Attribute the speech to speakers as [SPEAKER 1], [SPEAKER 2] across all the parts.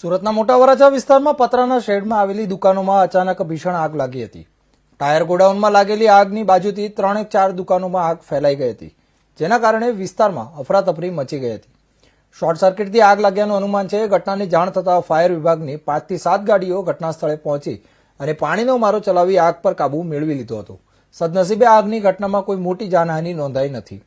[SPEAKER 1] સુરતના મોટા વરાછા વિસ્તારમાં પતરાના શેડમાં આવેલી દુકાનોમાં અચાનક ભીષણ આગ લાગી હતી. ટાયર ગોડાઉનમાં લાગેલી આગની બાજુથી ત્રણેક ચાર દુકાનોમાં આગ ફેલાઈ ગઈ હતી, જેના કારણે વિસ્તારમાં અફરાતફરી મચી ગઈ હતી. શોર્ટ સર્કિટથી આગ લાગ્યાનું અનુમાન છે, ઘટનાની જાણ થતાં ફાયર વિભાગની પાંચથી સાત ગાડીઓ ઘટના સ્થળે પહોંચી અને પાણીનો મારો ચલાવી આગ પર કાબુ મેળવી લીધો હતો. સદનસીબે આગની ઘટનામાં કોઈ મોટી જાનહાની નોંધાઈ નથી.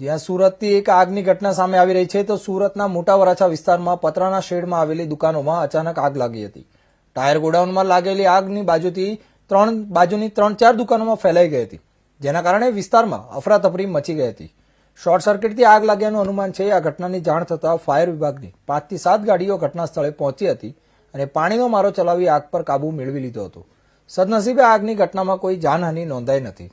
[SPEAKER 1] જ્યાં સુરતથી એક આગની ઘટના સામે આવી રહી છે. તો સુરતના મોટા વરાછા વિસ્તારમાં પતરાના શેડમાં આવેલી દુકાનોમાં અચાનક આગ લાગી હતી. ટાયર ગોડાઉનમાં લાગેલી આગની બાજુથી ત્રણ, બાજુની ત્રણ, ચાર દુકાનોમાં ફેલાઈ ગઈ હતી, જેના કારણે વિસ્તારમાં અફરાતફરી મચી ગઈ હતી. શોર્ટ સર્કિટથી આગ લાગ્યાનું અનુમાન છે, આ ઘટનાની જાણ થતાં ફાયર વિભાગની પાંચથી સાત ગાડીઓ ઘટના સ્થળે પહોંચી હતી અને પાણીનો મારો ચલાવી આગ પર કાબુ મેળવી લીધો હતો. સદનસીબે આગની ઘટનામાં કોઈ જાનહાની નોંધાઈ નથી.